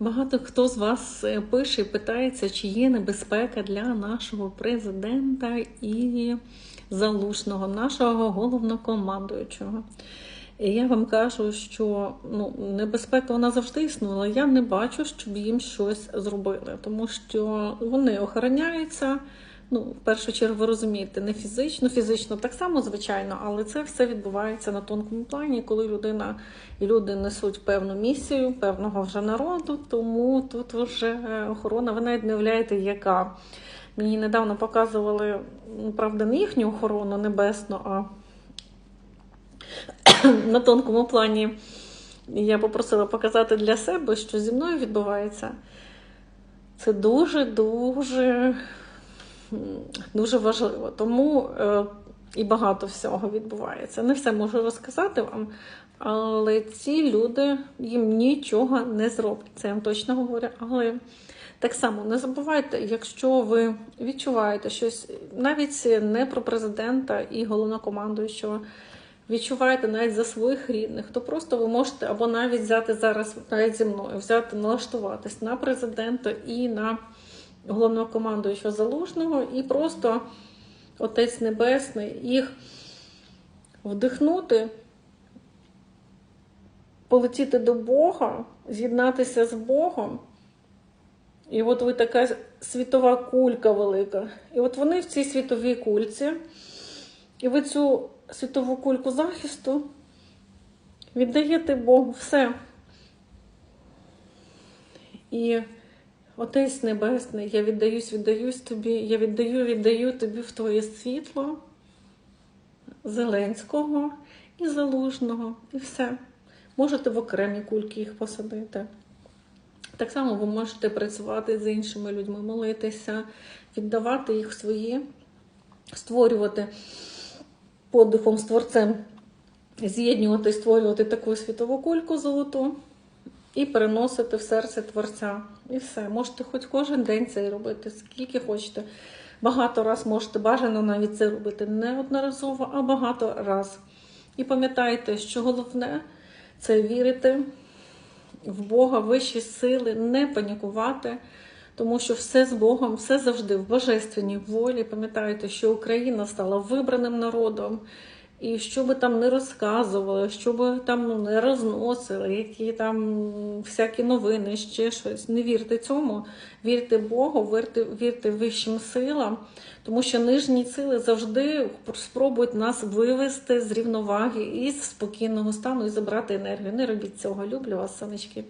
Багато хто з вас е, пише і питається, чи є небезпека для нашого президента і залужного, нашого головнокомандуючого. І я вам кажу, що ну, небезпека вона завжди існувала. Я не бачу, щоб їм щось зробили, тому що вони охороняються. Ну, в першу чергу, ви розумієте, не фізично, фізично так само, звичайно, але це все відбувається на тонкому плані, коли людина і люди несуть певну місію, певного вже народу, тому тут вже охорона, ви навіть не уявляєте, яка. Мені недавно показували, ну, правда, не їхню охорону небесну, а на тонкому плані я попросила показати для себе, що зі мною відбувається. Це дуже-дуже дуже важливо. Тому е, і багато всього відбувається. Не все можу розказати вам, але ці люди їм нічого не зроблять. Це я вам точно говорю. Але так само не забувайте, якщо ви відчуваєте щось навіть не про президента і головнокомандуючого, відчуваєте навіть за своїх рідних, то просто ви можете або навіть взяти зараз навіть зі мною, взяти, налаштуватись на президента і на головнокомандуючого залужного, і просто Отець Небесний їх вдихнути, полетіти до Бога, з'єднатися з Богом. І от ви така світова кулька велика. І от вони в цій світовій кульці, і ви цю світову кульку захисту віддаєте Богу все. І Отець Небесний, я віддаюсь, віддаюсь тобі, я віддаю, віддаю тобі в твоє світло Зеленського і Залужного, і все. Можете в окремі кульки їх посадити. Так само ви можете працювати з іншими людьми, молитися, віддавати їх свої, створювати подихом з творцем, з'єднувати, створювати таку світову кульку золоту і переносити в серце Творця. І все. Можете хоч кожен день це робити, скільки хочете. Багато раз можете бажано навіть це робити не одноразово, а багато раз. І пам'ятайте, що головне це вірити в Бога, вищі сили, не панікувати, тому що все з Богом, все завжди в божественній волі. Пам'ятайте, що Україна стала вибраним народом. І що би там не розказували, що би там ну, не розносили, які там всякі новини, ще щось. Не вірте цьому, вірте Богу, вірте, вірте вищим силам, тому що нижні сили завжди спробують нас вивести з рівноваги і з спокійного стану і забрати енергію. Не робіть цього. Люблю вас, сонечки.